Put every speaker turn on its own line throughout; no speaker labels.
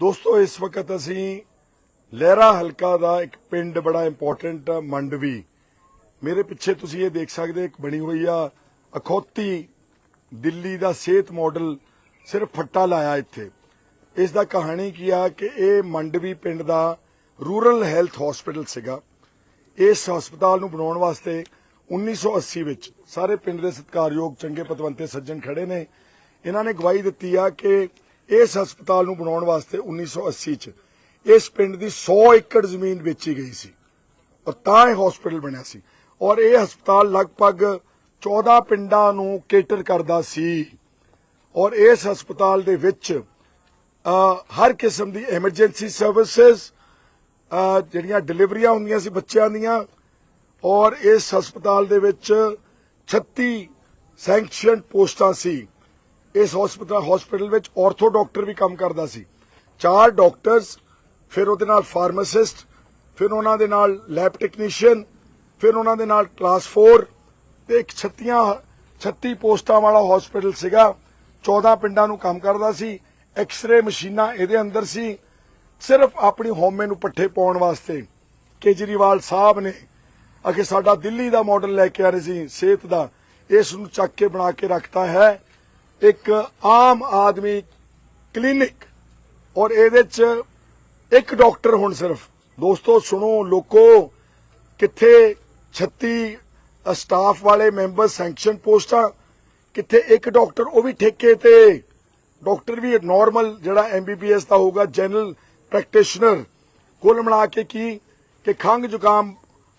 ਦੋਸਤੋ, ਇਸ ਵਕਤ ਅਸੀਂ ਲਹਿਰਾ ਹਲਕਾ ਦਾ ਇੱਕ ਪਿੰਡ ਬੜਾ ਇੰਪੋਰਟੈਂਟ ਮੰਡਵੀ ਮੇਰੇ ਪਿੱਛੇ ਤੁਸੀਂ ਇਹ ਦੇਖ ਸਕਦੇ ਇੱਕ ਬਣੀ ਹੋਈ ਆ ਅਖੌਤੀ ਦਿੱਲੀ ਦਾ ਸਿਹਤ ਮਾਡਲ ਸਿਰਫ ਫੱਟਾ ਲਾਇਆ ਇੱਥੇ। ਇਸ ਦਾ ਕਹਾਣੀ ਕੀ ਆ ਕਿ ਇਹ ਮੰਡਵੀ ਪਿੰਡ ਦਾ ਰੂਰਲ ਹੈਲਥ ਹਸਪੀਟਲ ਸੀਗਾ। ਇਸ ਹਸਪਤਾਲ ਨੂੰ ਬਣਾਉਣ ਵਾਸਤੇ 1980 ਵਿੱਚ ਸਾਰੇ ਪਿੰਡ ਦੇ ਸਤਿਕਾਰਯੋਗ ਚੰਗੇ ਪਤਵੰਤੇ ਸੱਜਣ ਖੜੇ ਨੇ। ਇਹਨਾਂ ਨੇ ਗਵਾਹੀ ਦਿੱਤੀ ਆ ਕਿ ਇਸ ਹਸਪਤਾਲ ਨੂੰ ਬਣਾਉਣ ਵਾਸਤੇ 1980 ਚ ਇਸ ਪਿੰਡ ਦੀ 100 ਏਕੜ ਜ਼ਮੀਨ ਵੇਚੀ ਗਈ ਸੀ ਔਰ ਤਾਂ ਇਹ ਹਸਪੀਟਲ ਬਣਿਆ ਸੀ। ਔਰ ਇਹ ਹਸਪਤਾਲ ਲਗਭਗ 14 ਪਿੰਡਾਂ ਨੂੰ ਕੇਟਰ ਕਰਦਾ ਸੀ। ਔਰ ਇਸ ਹਸਪਤਾਲ ਦੇ ਵਿੱਚ ਹਰ ਕਿਸਮ ਦੀ ਐਮਰਜੈਂਸੀ ਸਰਵਿਸਿਜ਼ ਜਿਹੜੀਆਂ ਡਿਲੀਵਰੀਆਂ ਹੁੰਦੀਆਂ ਸੀ ਬੱਚਿਆਂ ਦੀਆਂ। ਔਰ ਇਸ ਹਸਪਤਾਲ ਦੇ ਵਿੱਚ 36 ਸੈਂਕਸ਼ਨ ਪੋਸਟਾਂ ਸੀ। ਇਸ ਹਸਪਤਾਲ ਹਸਪੀਟਲ ਵਿੱਚ ਆਰਥੋ ਡਾਕਟਰ ਵੀ ਕੰਮ ਕਰਦਾ ਸੀ। ਚਾਰ ਡਾਕਟਰਸ ਫਿਰ ਉਹਦੇ ਨਾਲ ਫਾਰਮਾਸਿਸਟ ਫਿਰ ਉਹਨਾਂ ਦੇ ਨਾਲ ਲੈਬ ਟੈਕਨੀਸ਼ੀਅਨ ਫਿਰ ਉਹਨਾਂ ਦੇ ਨਾਲ ਕਲਾਸ 4 ਤੇ ਇੱਕ 36 36 ਪੋਸਟਾਂ ਵਾਲਾ ਹਸਪੀਟਲ ਸੀਗਾ। 14 ਪਿੰਡਾਂ ਨੂੰ ਕੰਮ ਕਰਦਾ ਸੀ। ਐਕਸ-ਰੇ ਮਸ਼ੀਨਾਂ ਇਹਦੇ ਅੰਦਰ ਸੀ। ਸਿਰਫ ਆਪਣੀ ਹੋਮੇ ਨੂੰ ਪੱਠੇ ਪਾਉਣ ਵਾਸਤੇ ਕੇਜਰੀਵਾਲ ਸਾਹਿਬ ਨੇ ਅਗੇ ਸਾਡਾ ਦਿੱਲੀ ਦਾ ਮਾਡਲ ਲੈ ਕੇ ਆ ਰਹੇ ਸੀ, ਸਿਹਤ ਦਾ। ਇਸ ਨੂੰ ਚੱਕ ਕੇ ਬਣਾ ਕੇ ਰੱਖਤਾ ਹੈ। ਇੱਕ ਆਮ ਆਦਮੀ ਕਲੀਨਿਕ ਔਰ ਇਹਦੇ ਚ ਇੱਕ ਡਾਕਟਰ ਹੁਣ ਸਿਰਫ। ਦੋਸਤੋ, ਸੁਣੋ, ਲੋਕੋ, ਕਿੱਥੇ 36 ਸਟਾਫ ਵਾਲੇ ਮੈਂਬਰ ਸੈਂਕਸ਼ਨ ਪੋਸਟਾਂ, ਕਿੱਥੇ ਇੱਕ ਡਾਕਟਰ, ਉਹ ਵੀ ਠੇਕੇ ਤੇ। ਡਾਕਟਰ ਵੀ ਨਾਰਮਲ ਜਿਹੜਾ ਐਮਬੀਬੀਐਸ ਦਾ ਹੋਊਗਾ ਜਨਰਲ ਪ੍ਰੈਕਟੀਸ਼ਨਰ ਕੁੱਲ ਮਿਲਾ ਕੇ ਕੀ? ਕਿ ਖੰਗ ਜ਼ੁਕਾਮ,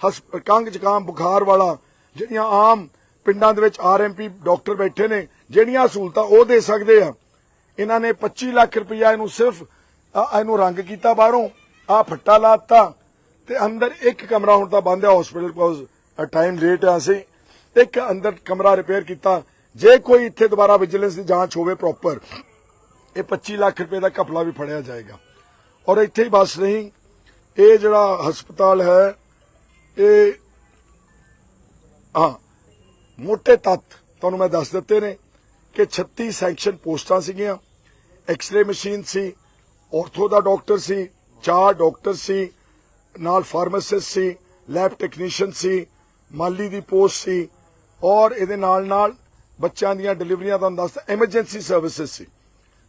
ਹਸ- ਖੰਗ ਜ਼ੁਕਾਮ ਬੁਖਾਰ ਵਾਲਾ, ਜਿਹੜੀਆਂ ਆਮ ਪਿੰਡਾਂ ਦੇ ਵਿੱਚ ਆਰਐਮਪੀ ਡਾਕਟਰ ਬੈਠੇ ਨੇ ਜਿਹੜੀਆਂ ਸਹੂਲਤਾਂ ਉਹ ਦੇ ਸਕਦੇ ਆ। ਇਹਨਾਂ ਨੇ 25 ਲੱਖ ਰੁਪਇਆ ਇਹਨੂੰ ਸਿਰਫ ਇਹਨੂੰ ਰੰਗ ਕੀਤਾ ਬਾਹਰੋਂ, ਆ ਫੱਟਾ ਲਾਤਾ ਤੇ ਅੰਦਰ ਇੱਕ ਕਮਰਾ ਹੁਣ ਤਾਂ ਬੰਦ ਹੈ ਹਸਪੀਟਲ ਕੋਜ਼ ਟਾਈਮ ਲੇਟ ਆ ਸੀ ਇੱਕ ਅੰਦਰ ਕਮਰਾ ਰਿਪੇਅਰ ਕੀਤਾ। ਜੇ ਕੋਈ ਇੱਥੇ ਦੁਬਾਰਾ ਵਿਜੀਲੈਂਸ ਦੀ ਜਾਂਚ ਹੋਵੇ ਪ੍ਰੋਪਰ ਇਹ 25 ਲੱਖ ਰੁਪਏ ਦਾ ਘਪਲਾ ਵੀ ਫੜਿਆ ਜਾਏਗਾ। ਔਰ ਇੱਥੇ ਹੀ ਬਸ ਨਹੀਂ ਇਹ ਜਿਹੜਾ ਹਸਪਤਾਲ ਹੈ, ਇਹ, ਹਾਂ ਮੋٹے ਤੱਤ ਤੁਹਾਨੂੰ ਮੈਂ ਦੱਸ ਦਿੱਤੇ ਨੇ। ਕਿ 36 ਸੈਂਕਸ਼ਨ ਪੋਸਟਾਂ ਸੀਗੀਆਂ। ਐਕਸ-ਰੇ ਮਸ਼ੀਨ ਸੀ ਆਰਥੋ ਦਾ ਡਾਕਟਰ ਸੀ, ਚਾਰ ਡਾਕਟਰ ਸੀ, ਨਾਲ ਫਾਰਮਾਸਿਸਟ ਸੀ ਲੈਬ ਟੈਕਨੀਸ਼ੀਅਨ ਸੀ, ਮਾਲੀ ਦੀ ਪੋਸਟ ਸੀ, ਔਰ ਇਹਦੇ ਨਾਲ ਨਾਲ ਬੱਚਿਆਂ ਦੀਆਂ ਡਿਲੀਵਰੀਆਂ ਦਾ ਦੱਸਦਾ ਐਮਰਜੈਂਸੀ ਸਰਵਿਸਿਜ਼ ਸੀ।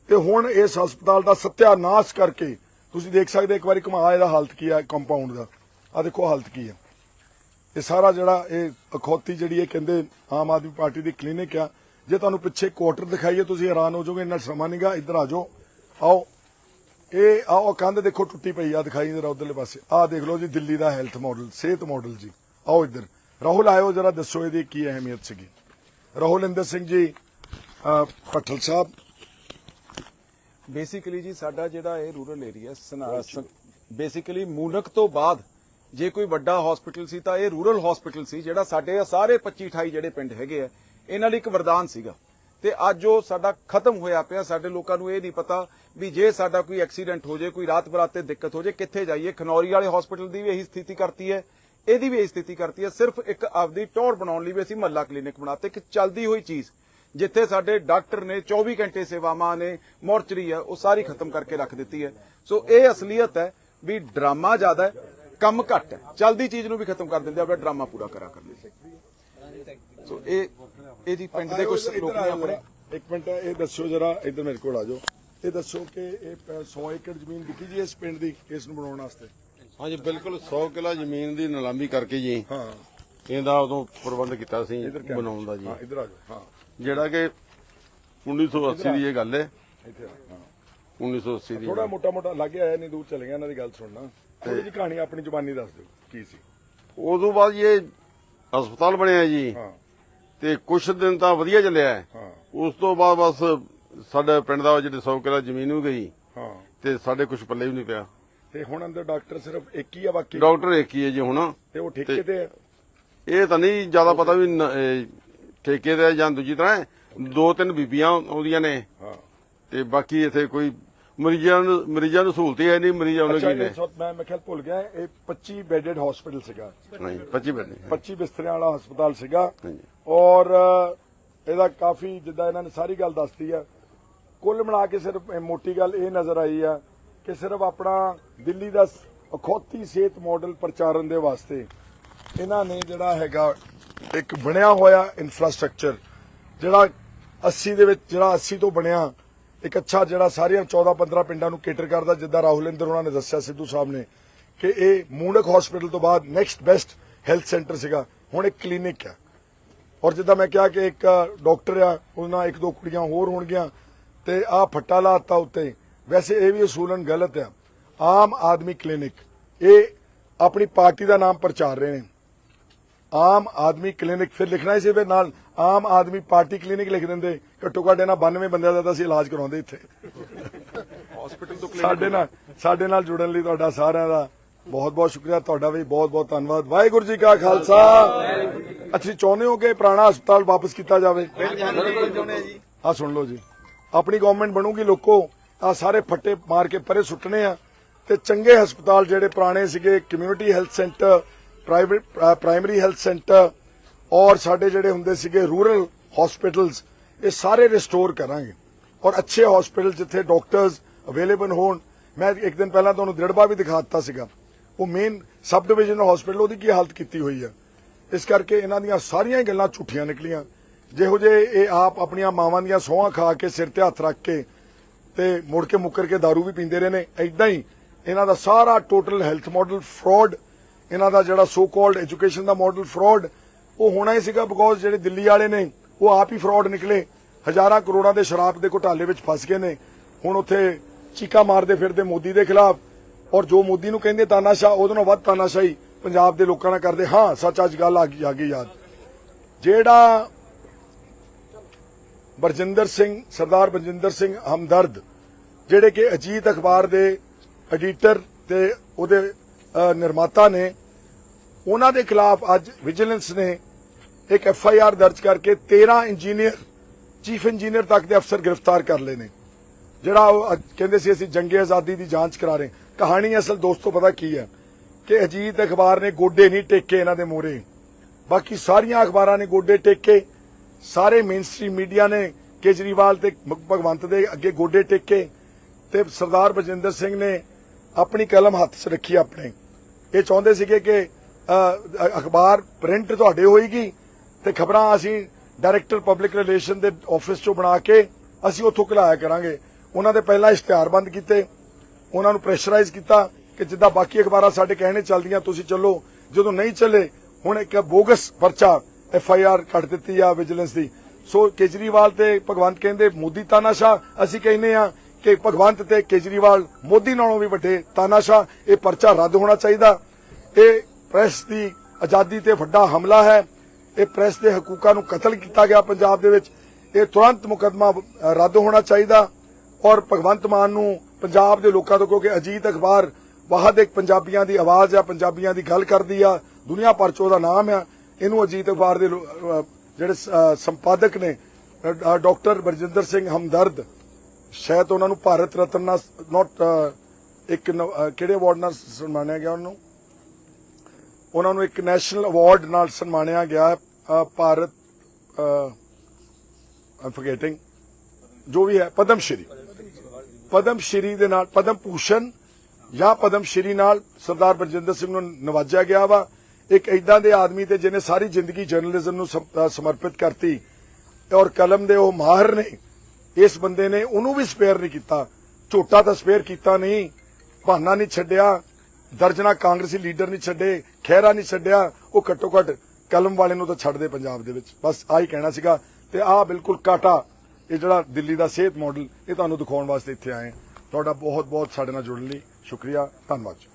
ਤੇ ਹੁਣ ਇਸ ਹਸਪਤਾਲ ਦਾ ਸਤਿਆਨਾਸ਼ ਕਰਕੇ ਤੁਸੀਂ ਦੇਖ ਸਕਦੇ ਇੱਕ ਵਾਰੀ ਘੁਮਾ ਇਹਦਾ ਹਾਲਤ ਕੀ ਹੈ ਕੰਪਾਊਂਡ ਦਾ। ਆ ਦੇਖੋ ਹਾਲਤ ਕੀ ਹੈ ਇਹ ਸਾਰਾ ਜਿਹੜਾ ਇਹ ਅਖੌਤੀ ਜਿਹੜੀ ਇਹ ਕਹਿੰਦੇ ਆਮ ਆਦਮੀ ਪਾਰਟੀ ਦੀ ਕਲੀਨਿਕ ਆ ਜੇ ਤੁਹਾਨੂੰ ਪਿੱਛੇ ਕੁਆਟਰ ਦਿਖਾਈਏ ਤੁਸੀਂ ਹੈਰਾਨ ਹੋ ਜਾਓਗੇ ਇੰਨਾ ਸਮਾਂ ਨਹੀਂਗਾ ਇੱਧਰ ਆ ਜਾਓ ਆਓ। ਇਹ ਆਓ ਕੰਧ ਦੇਖੋ ਟੁੱਟੀ ਪਈ ਆ ਦਿਖਾਈ ਜਰਾ ਉਧਰਲੇ ਪਾਸੇ। ਆ ਦੇਖ ਲਓ ਜੀ ਦਿੱਲੀ ਦਾ ਹੈਲਥ ਮਾਡਲ ਸਿਹਤ ਮਾਡਲ ਜੀ। ਆਓ ਇੱਧਰ। ਰਾਹੁਲ ਆਇਓ ਜਰਾ ਦੱਸੋ ਇਹਦੀ ਕੀ ਅਹਿਮੀਅਤ ਸੀਗੀ। ਰਾਹੁਲ ਇੰਦਰ ਸਿੰਘ ਜੀ ਭੱਠਲ ਸਾਹਿਬ।
ਬੇਸਿਕਲੀ ਜੀ ਸਾਡਾ ਜਿਹੜਾ ਇਹ ਰੂਰਲ ਏਰੀਆ ਬੇਸਿਕਲੀ ਮੂਨਕ ਤੋਂ ਬਾਅਦ ਜੇ ਕੋਈ ਵੱਡਾ ਹਸਪੀਟਲ ਸੀ ਤਾਂ ਇਹ ਰੂਰਲ ਹਸਪੀਟਲ ਸੀ ਜਿਹੜਾ ਸਾਡੇ ਸਾਰੇ 25 28 ਜਿਹੜੇ ਪਿੰਡ ਹੈਗੇ ਆ। ਇਹਨਾਂ ਲਈ ਇੱਕ ਵਰਦਾਨ ਸੀਗਾ। ਤੇ ਅੱਜ ਉਹ ਸਾਡਾ ਖਤਮ ਹੋਇਆ ਪਿਆ। ਸਾਡੇ ਲੋਕਾਂ ਨੂੰ ਇਹ ਨਹੀਂ ਪਤਾ ਵੀ ਜੇ ਸਾਡਾ ਕੋਈ ਐਕਸੀਡੈਂਟ ਹੋ ਜੇ, ਕੋਈ ਰਾਤ ਬਰਾਤੇ ਦਿੱਕਤ ਹੋ ਜੇ, ਕਿੱਥੇ ਜਾਈਏ? ਖਨੌਰੀ ਵਾਲੇ ਹਸਪੀਟਲ ਦੀ ਵੀ ਇਹੀ ਸਥਿਤੀ ਕਰਤੀ ਹੈ। ਇਹਦੀ ਵੀ ਇਹੀ ਸਥਿਤੀ ਕਰਤੀ ਹੈ। ਸਿਰਫ ਇੱਕ ਆਪਦੀ ਟੌਰ ਬਣਾਉਣ ਲਈ ਵੀ ਅਸੀਂ ਮਹੱਲਾ ਕਲੀਨਿਕ ਬਣਾਤੇ। ਇੱਕ ਚੱਲਦੀ ਹੋਈ ਚੀਜ਼, ਜਿੱਥੇ ਸਾਡੇ ਡਾਕਟਰ ਨੇ 24 ਘੰਟੇ ਸੇਵਾਵਾਂ ਨੇ, ਮੋਰਚਰੀ ਹੈ, ਉਹ ਸਾਰੀ ਖਤਮ ਕਰਕੇ ਰੱਖ ਦਿੱਤੀ ਹੈ। ਸੋ ਇਹ ਅਸਲੀਅਤ ਹੈ ਵੀ ਡਰਾਮਾ ਜ਼ਿਆਦਾ ਹੈ, ਕੰਮ ਘੱਟ ਹੈ। ਚੱਲਦੀ ਚੀਜ਼ ਨੂੰ ਵੀ ਖਤਮ ਕਰ ਦਿੰਦੇ ਆਪਣਾ ਡਰਾਮਾ ਪੂਰਾ ਕਰਾ ਕਰਦੇ ਲਈ ਸੋ ਇਹ ਇਹਦੀ ਪਿੰਡ ਦੇ ਕੁਝ ਲੋਕ ਨੇ ਆਪਣੇ
ਜਰਾ। ਇੱਕ ਮਿੰਟ ਇਹ ਦੱਸੋ ਜਰਾ ਇੱਧਰ ਮੇਰੇ ਕੋਲ ਆ ਜਾਓ। ਇਹ ਦੱਸੋ ਕਿ ਇਹ ਪ- 100 ਏਕੜ ਜ਼ਮੀਨ ਵਿਕੀ ਜੀ ਇਸ ਪਿੰਡ ਦੀ ਇਸ ਨੂੰ ਬਣਾਉਣ ਵਾਸਤੇ?
ਹਾਂਜੀ ਬਿਲਕੁਲ 100 ਕਿਲਾ ਜ਼ਮੀਨ ਦੀ ਨਿਲਾਮੀ ਕਰਕੇ ਜੀ।
ਹਾਂ।
ਇਹਦਾ ਉਦੋਂ ਪ੍ਰਬੰਧ ਕੀਤਾ ਸੀ। ਬਣਾਉਣ ਦਾ ਜੀ।
ਹਾਂ ਇੱਧਰ ਆ ਜਾਓ ਹਾਂ।
ਜਿਹੜਾ ਕਿ 1980 ਦੀ ਇਹ ਗੱਲ ਹੈ।
ਇੱਥੇ ਆ, ਹਾਂ।
1980 ਦੀ
ਥੋੜਾ ਮੋਟਾ ਮੋਟਾ ਲੱਗੇ ਆਇਆ ਨਹੀਂ ਦੂਰ ਚਲੇ ਗਿਆ ਇਹਨਾਂ ਦੀ ਗੱਲ ਸੁਣਨਾ। ਥੋੜੀ ਜਿਹੀ ਕਹਾਣੀ ਆਪਣੀ ਜ਼ੁਬਾਨੀ ਦੱਸ ਦਿਓ ਕੀ ਸੀ।
ਉਦੋਂ ਬਾਅਦ ਜੀ ਇਹ ਹਸਪਤਾਲ ਬਣਿਆ ਜੀ।
ਹਾਂ।
ਤੇ ਕੁਝ ਦਿਨ ਤਾਂ ਵਧੀਆ ਚੱਲਿਆ ਹੈ।
ਹਾਂ।
ਉਸ ਤੋਂ ਬਾਅਦ ਬਸ ਸਾਡੇ ਪਿੰਡ ਦਾ ਜਿਹੜੇ 100 ਕਿਲਾ ਜ਼ਮੀਨ ਹੋ ਗਈ
ਹਾਂ।
ਤੇ ਸਾਡੇ ਕੁਝ ਪੱਲੇ ਵੀ ਨਹੀਂ ਪਿਆ।
ਤੇ ਹੁਣ ਅੰਦਰ ਡਾਕਟਰ ਸਿਰਫ ਇੱਕ ਹੀ ਆ ਬਾਕੀ?
ਡਾਕਟਰ ਇੱਕ ਹੀ ਹੈ ਜੀ ਹੁਣ।
ਤੇ ਉਹ ਠੇਕੇ ਤੇ ਆ।
ਇਹ ਤਾਂ ਨਹੀਂ ਜ਼ਿਆਦਾ ਪਤਾ ਵੀ ਨ- ਇਹ ਠੇਕੇ ਦਾ ਜਾਂ ਦੂਜੀ ਤਰ੍ਹਾਂ ਹੈ। ਦੋ ਤਿੰਨ ਬੀਬੀਆਂ ਆਉਂਦੀਆਂ ਨੇ।
ਹਾਂ।
ਤੇ ਬਾਕੀ ਇੱਥੇ ਕੋਈ ਮਰੀਜ਼ਾਂ ਨੂੰ ਮਰੀਜ਼ਾਂ ਨੂੰ ਸਹੂਲਤ ਹੀ ਹੈ ਨਹੀਂ ਮਰੀਜ਼ਾਂ ਨੂੰ
ਅੱਛਾ
ਕੀ ਨੇ?
ਇਸ ਵਕਤ ਮੈਂ ਮੈਂ ਖਿਆਲ ਭੁੱਲ ਗਿਆ ਇਹ 25 ਬੈੱਡਡ ਹਸਪੀਟਲ ਸੀਗਾ।
ਨਹੀਂ 25 ਬੈਠੇ
25 ਬਿਸਤਰਿਆਂ ਵਾਲਾ ਹਸਪਤਾਲ ਸੀਗਾ।
ਹਾਂਜੀ।
ਔਰ ਅ, ਇਹਦਾ ਕਾਫੀ ਜਿੱਦਾਂ ਇਹਨਾਂ ਨੇ ਸਾਰੀ ਗੱਲ ਦੱਸਤੀ ਆ ਕੁੱਲ ਮਿਲਾ ਕੇ ਸਿਰਫ ਇਹ ਮੋਟੀ ਗੱਲ ਇਹ ਨਜ਼ਰ ਆਈ ਆ ਕਿ ਸਿਰਫ ਆਪਣਾ ਦਿੱਲੀ ਦਾ ਅਖੌਤੀ ਸਿਹਤ ਮਾਡਲ ਪ੍ਰਚਾਰਨ ਦੇ ਵਾਸਤੇ ਇਹਨਾਂ ਨੇ ਜਿਹੜਾ ਹੈਗਾ ਇੱਕ ਬਣਿਆ ਹੋਇਆ ਇਨਫਰਾਸਟ੍ਰਕਚਰ ਜਿਹੜਾ 80 ਦੇ ਵਿੱਚ ਜਿਹੜਾ 80 ਤੋਂ ਬਣਿਆ ਇੱਕ ਅੱਛਾ ਜਿਹੜਾ ਸਾਰੀਆਂ 14 15 ਪਿੰਡਾਂ ਨੂੰ ਕੇਟਰ ਕਰਦਾ, ਜਿੱਦਾਂ ਰਾਹੁਲ ਇੰਦਰ ਉਹਨਾਂ ਨੇ ਦੱਸਿਆ ਸਿੱਧੂ ਸਾਹਿਬ ਨੇ ਕਿ ਇਹ ਮੂਣਕ ਹਸਪੀਟਲ ਤੋਂ ਬਾਅਦ ਨੈਕਸਟ ਬੈਸਟ ਹੈਲਥ ਸੈਂਟਰ ਸੀਗਾ। ਹੁਣ ਇੱਕ ਕਲੀਨਿਕ ਆ। ਔਰ ਜਿੱਦਾਂ ਮੈਂ ਕਿਹਾ ਕਿ ਇੱਕ ਡਾਕਟਰ ਆ ਉਹਨਾਂ ਇੱਕ ਦੋ ਕੁੜੀਆਂ ਹੋਰ ਹੋਣਗੀਆਂ ਤੇ ਆ ਫੱਟਾ ਲਾਤਾ ਉੱਤੇ। ਵੈਸੇ ਇਹ ਵੀ ਅਸੂਲਨ ਗਲਤ ਆ। ਆਮ ਆਦਮੀ ਕਲੀਨਿਕ ਇਹ ਆਪਣੀ ਪਾਰਟੀ ਦਾ ਨਾਮ ਪ੍ਰਚਾਰ ਰਹੇ ਨੇ। ਆਮ ਆਦਮੀ ਕਲੀਨਿਕ ਫਿਰ ਲਿਖਣਾ ਹੀ ਸੀ ਫਿਰ ਨਾਲ ਆਮ ਆਦਮੀ ਪਾਰਟੀ ਕਲੀਨਿਕ ਲਿਖ ਦਿੰਦੇ ਘੱਟੋ ਘੱਟ ਇਹਨਾਂ 92 ਬੰਦਿਆਂ ਦਾ ਤਾਂ ਅਸੀਂ ਇਲਾਜ ਕਰਾਉਂਦੇ ਇੱਥੇ।
ਹਸਪੀਟਲ ਤੋਂ
ਸਾਡੇ ਨਾਲ ਸਾਡੇ ਨਾਲ ਜੁੜਨ ਲਈ ਤੁਹਾਡਾ ਸਾਰਿਆਂ ਦਾ ਬਹੁਤ ਬਹੁਤ ਸ਼ੁਕਰੀਆ ਤੁਹਾਡਾ ਵੀ ਬਹੁਤ ਬਹੁਤ ਧੰਨਵਾਦ। ਵਾਹਿਗੁਰੂ ਜੀ ਕਾ ਖਾਲਸਾ। ਅਸੀਂ ਚਾਹੁੰਦੇ ਹੋ ਕਿ ਪੁਰਾਣਾ ਹਸਪਤਾਲ ਵਾਪਸ ਕੀਤਾ ਜਾਵੇ। ਆ ਸੁਣ ਲਓ ਜੀ। ਆਪਣੀ ਗਵਰਨਮੈਂਟ ਬਣੂਗੀ ਲੋਕੋ ਆ ਸਾਰੇ ਫੱਟੇ ਮਾਰ ਕੇ ਪਰੇ ਸੁੱਟਣੇ ਆ। ਤੇ ਚੰਗੇ ਹਸਪਤਾਲ ਜਿਹੜੇ ਪੁਰਾਣੇ ਸੀਗੇ community health centre private primary health centre ਔਰ ਸਾਡੇ ਜਿਹੜੇ ਹੁੰਦੇ ਸੀਗੇ ਰੂਰਲ ਹਸਪੀਟਲਸ ਇਹ ਸਾਰੇ ਰਿਸਟੋਰ ਕਰਾਂਗੇ। ਔਰ ਅੱਛੇ ਹਸਪੀਟਲ ਜਿੱਥੇ ਡਾਕਟਰਸ ਅਵੇਲੇਬਲ ਹੋਣ, ਮੈਂ ਇੱਕ ਦਿਨ ਪਹਿਲਾਂ ਤੁਹਾਨੂੰ ਦ੍ਰਿੜਬਾ ਵੀ ਦਿਖਾ ਦਿੱਤਾ ਸੀਗਾ। ਉਹ ਮੇਨ ਸਬ ਡਿਵੀਜ਼ਨਲ ਹਸਪੀਟਲ ਉਹਦੀ ਕੀ ਹਾਲਤ ਕੀਤੀ ਹੋਈ ਹੈ ਇਸ ਕਰਕੇ ਇਹਨਾਂ ਦੀਆਂ ਸਾਰੀਆਂ ਗੱਲਾਂ ਝੂਠੀਆਂ ਨਿਕਲੀਆਂ। ਜਿਹੋ ਜੇ ਇਹ ਆਪ ਆਪਣੀਆਂ ਮਾਵਾਂ ਦੀਆਂ ਸੋਹਾਂ ਖਾ ਕੇ ਸਿਰ ਤੇ ਹੱਥ ਰੱਖ ਕੇ ਤੇ ਮੁੜ ਕੇ ਮੁੱਕਰ ਕੇ दारू ਵੀ ਪੀਂਦੇ ਰਹੇ ਨੇ ਐਦਾਂ ਹੀ ਇਹਨਾਂ ਦਾ ਸਾਰਾ ਟੋਟਲ ਹੈਲਥ ਮਾਡਲ ਫਰਾਡ ਇਹਨਾਂ ਦਾ ਜਿਹੜਾ ਸੋ ਕਾਲਡ ਐਜੂਕੇਸ਼ਨ ਦਾ ਮਾਡਲ ਫਰਾਡ ਉਹ ਹੋਣਾ ਹੀ ਸੀਗਾ ਬਿਕੋਜ਼ ਜਿਹੜੇ ਦਿੱਲੀ ਵਾਲੇ ਨੇ, ਉਹ ਆਪ ਹੀ ਫਰਾਡ ਨਿਕਲੇ। ਹਜ਼ਾਰਾਂ ਕਰੋੜਾਂ ਦੇ ਸ਼ਰਾਬ ਦੇ ਘੁਟਾਲੇ ਵਿੱਚ ਫਸ ਗਏ ਨੇ। ਹੁਣ ਉੱਥੇ ਚੀਕਾ ਮਾਰਦੇ ਫਿਰਦੇ ਮੋਦੀ ਦੇ ਖਿਲਾਫ। ਔਰ ਜੋ ਮੋਦੀ ਨੂੰ ਕਹਿੰਦੇ ਤਾਨਾਸ਼ਾਹ, ਉਹਦੇ ਨਾਲੋਂ ਵੱਧ ਤਾਨਾਸ਼ਾਹੀ ਪੰਜਾਬ ਦੇ ਲੋਕਾਂ ਨਾਲ ਕਰਦੇ। ਹਾਂ, ਸੱਚ ਅੱਜ ਗੱਲ ਆ ਗਈ ਆ ਗਈ ਯਾਦ। ਜਿਹੜਾ ਬਰਜਿੰਦਰ ਸਿੰਘ, ਸਰਦਾਰ ਬਰਜਿੰਦਰ ਸਿੰਘ ਹਮਦਰਦ, ਜਿਹੜੇ ਕਿ ਅਜੀਤ ਅਖਬਾਰ ਦੇ ਐਡੀਟਰ ਤੇ ਉਹਦੇ ਨਿਰਮਾਤਾ ਨੇ, ਉਹਨਾਂ ਦੇ ਖਿਲਾਫ ਅੱਜ ਵਿਜੀਲੈਂਸ ਨੇ ਇੱਕ ਐਫ ਆਈ ਆਰ ਦਰਜ ਕਰਕੇ 13 ਇੰਜੀਨੀਅਰ, ਚੀਫ ਇੰਜੀਨੀਅਰ ਤੱਕ ਦੇ ਅਫਸਰ ਗ੍ਰਿਫਤਾਰ ਕਰ ਲਏ ਨੇ। ਜਿਹੜਾ ਉਹ ਕਹਿੰਦੇ ਸੀ, ਅਸੀਂ ਜੰਗੇ ਆਜ਼ਾਦੀ ਦੀ ਜਾਂਚ ਕਰਾ ਰਹੇ ਕਹਾਣੀ ਅਸਲ ਦੋਸਤੋ ਪਤਾ ਕੀ ਹੈ? ਕਿ ਅਜੀਤ ਅਖਬਾਰ ਨੇ ਗੋਡੇ ਨਹੀਂ ਟੇਕੇ ਇਹਨਾਂ ਦੇ ਮੂਹਰੇ। ਬਾਕੀ ਸਾਰੀਆਂ ਅਖਬਾਰਾਂ ਨੇ ਗੋਡੇ ਟੇਕੇ। ਸਾਰੇ ਮੇਨਸਟ੍ਰੀਮ ਮੀਡੀਆ ਨੇ ਕੇਜਰੀਵਾਲ ਤੇ ਭਗਵੰਤ ਦੇ ਅੱਗੇ ਗੋਡੇ ਟੇਕੇ। ਤੇ ਸਰਦਾਰ ਬਜਿੰਦਰ ਸਿੰਘ ਨੇ ਆਪਣੀ ਕਲਮ ਹੱਥ 'ਚ ਰੱਖੀ ਆਪਣੇ। ਇਹ ਚਾਹੁੰਦੇ ਸੀਗੇ ਕਿ ਅਖਬਾਰ ਪ੍ਰਿੰਟ ਤੁਹਾਡੇ ਹੋਏਗੀ ਤੇ ਖਬਰਾਂ ਅਸੀਂ ਡਾਇਰੈਕਟਰ ਪਬਲਿਕ ਰਿਲੇਸ਼ਨ ਦੇ ਆਫਿਸ 'ਚੋਂ ਬਣਾ ਕੇ ਅਸੀਂ ਉੱਥੋਂ ਘਲਾਇਆ ਕਰਾਂਗੇ। ਉਹਨਾਂ ਦੇ ਪਹਿਲਾਂ ਇਸ਼ਤਿਹਾਰ ਬੰਦ ਕੀਤੇ, ਉਹਨਾਂ ਨੂੰ ਪ੍ਰੈਸ਼ਰਾਈਜ਼ ਕੀਤਾ ਕਿ ਜਿੱਦਾਂ ਬਾਕੀ ਅਖਬਾਰਾਂ ਸਾਡੇ ਕਹਿਣੇ ਚੱਲਦੀਆਂ, ਤੁਸੀਂ ਚੱਲੋ। ਜਦੋਂ ਨਹੀਂ ਚੱਲੇ, ਹੁਣ ਇੱਕ ਬੋਗਸ ਪਰਚਾ ਐਫ ਆਈ ਆਰ ਕੱਟ ਦਿੱਤੀ ਆ ਵਿਜੀਲੈਂਸ ਦੀ। ਸੋ ਕੇਜਰੀਵਾਲ ਤੇ ਭਗਵੰਤ ਕਹਿੰਦੇ, ਮੋਦੀ ਤਾਨਾਸ਼ਾਹ, ਅਸੀਂ ਕਹਿੰਦੇ ਆ ਕਿ ਭਗਵੰਤ ਤੇ ਕੇਜਰੀਵਾਲ ਮੋਦੀ ਨਾਲੋਂ ਵੀ ਵੱਡੇ ਤਾਨਾਸ਼ਾਹ ਇਹ ਪਰਚਾ ਰੱਦ ਹੋਣਾ ਚਾਹੀਦਾ। ਇਹ ਪ੍ਰੈਸ ਦੀ ਆਜ਼ਾਦੀ ਤੇ ਵੱਡਾ ਹਮਲਾ ਹੈ। ਇਹ ਪ੍ਰੈਸ ਦੇ ਹਕੂਕਾਂ ਨੂੰ ਕਤਲ ਕੀਤਾ ਗਿਆ ਪੰਜਾਬ ਦੇ ਵਿੱਚ। ਇਹ ਤੁਰੰਤ ਮੁਕਦਮਾ ਰੱਦ ਹੋਣਾ ਚਾਹੀਦਾ। ਔਰ ਭਗਵੰਤ ਮਾਨ ਨੂੰ ਪੰਜਾਬ ਦੇ ਲੋਕਾਂ ਤੋਂ ਕਿਉਂਕਿ ਅਜੀਤ ਅਖਬਾਰ ਵਾਹਦ ਇੱਕ ਪੰਜਾਬੀਆਂ ਦੀ ਆਵਾਜ਼ ਆ ਪੰਜਾਬੀਆਂ ਦੀ ਗੱਲ ਕਰਦੀ ਆ ਦੁਨੀਆ ਭਰ ਚ ਉਹਦਾ ਨਾਮ ਆ। ਇਹਨੂੰ ਅਜੀਤ ਅਖਬਾਰ ਦੇ ਜਿਹੜੇ ਸੰਪਾਦਕ ਨੇ ਅ, ਡਾਕਟਰ ਬਰਜਿੰਦਰ ਸਿੰਘ ਹਮਦਰਦ ਸ਼ਾਇਦ ਉਹਨਾਂ ਨੂੰ ਭਾਰਤ ਰਤਨ ਨਾਲ ਨਾਟ ਇੱਕ ਕਿਹੜੇ ਅਵਾਰਡ ਨਾਲ ਸਨਮਾਨਿਆ ਗਿਆ ਉਹਨੂੰ? ਉਹਨਾਂ ਨੂੰ ਇੱਕ ਨੈਸ਼ਨਲ ਅਵਾਰਡ ਨਾਲ ਸਨਮਾਨਿਆ ਗਿਆ ਭਾਰਤ ਆਮ ਫੋਰਗੇਟਿੰਗ ਜੋ ਵੀ ਹੈ, ਪਦਮ ਸ਼੍ਰੀ। ਪਦਮ ਸ਼੍ਰੀ ਦੇ ਨਾਲ, ਪਦਮ ਭੂਸ਼ਣ ਜਾਂ ਪਦਮ ਸ਼੍ਰੀ ਨਾਲ ਸਰਦਾਰ ਬਰਜਿੰਦਰ ਸਿੰਘ ਨੂੰ ਨਵਾਜਿਆ ਗਿਆ ਵਾ। ਇੱਕ ਐਦਾਂ ਦੇ ਆਦਮੀ ਤੇ ਜਿਹਨੇ ਸਾਰੀ ਜ਼ਿੰਦਗੀ ਜਰਨਲਿਜ਼ਮ ਨੂੰ ਸਮਰਪਿਤ ਕਰਤੀ। ਔਰ ਕਲਮ ਦੇ ਉਹ ਮਾਹਰ ਨੇ। ਇਸ ਬੰਦੇ ਨੇ ਉਹਨੂੰ ਵੀ ਸਪੇਅਰ ਨਹੀਂ ਕੀਤਾ। ਝੋਟਾ ਤਾਂ ਸਪੇਅਰ ਕੀਤਾ ਨਹੀਂ, ਬਹਾਨਾ ਨਹੀਂ ਛੱਡਿਆ, ਦਰਜਨਾ ਕਾਂਗਰਸੀ ਲੀਡਰ ਨਹੀਂ ਛੱਡੇ, ਖਹਿਰਾ ਨਹੀਂ ਛੱਡਿਆ, ਉਹ ਘੱਟੋ ਘੱਟ ਕਲਮ ਵਾਲੇ ਨੂੰ ਤਾਂ ਛੱਡਦੇ ਪੰਜਾਬ ਦੇ ਵਿੱਚ। ਬਸ ਆਹੀ ਕਹਿਣਾ ਸੀਗਾ ਤੇ ਆਹ ਬਿਲਕੁਲ ਕਾਟਾ, ਇਹ ਜਿਹੜਾ ਦਿੱਲੀ ਦਾ ਸਿਹਤ ਮਾਡਲ ਇਹ ਤੁਹਾਨੂੰ ਦਿਖਾਉਣ ਵਾਸਤੇ ਇੱਥੇ ਆਏ ਤੁਹਾਡਾ ਬਹੁਤ ਬਹੁਤ ਸਾਡੇ ਨਾਲ ਜੁੜਨ ਲਈ ਸ਼ੁਕਰੀਆ, ਧੰਨਵਾਦ ਜੀ।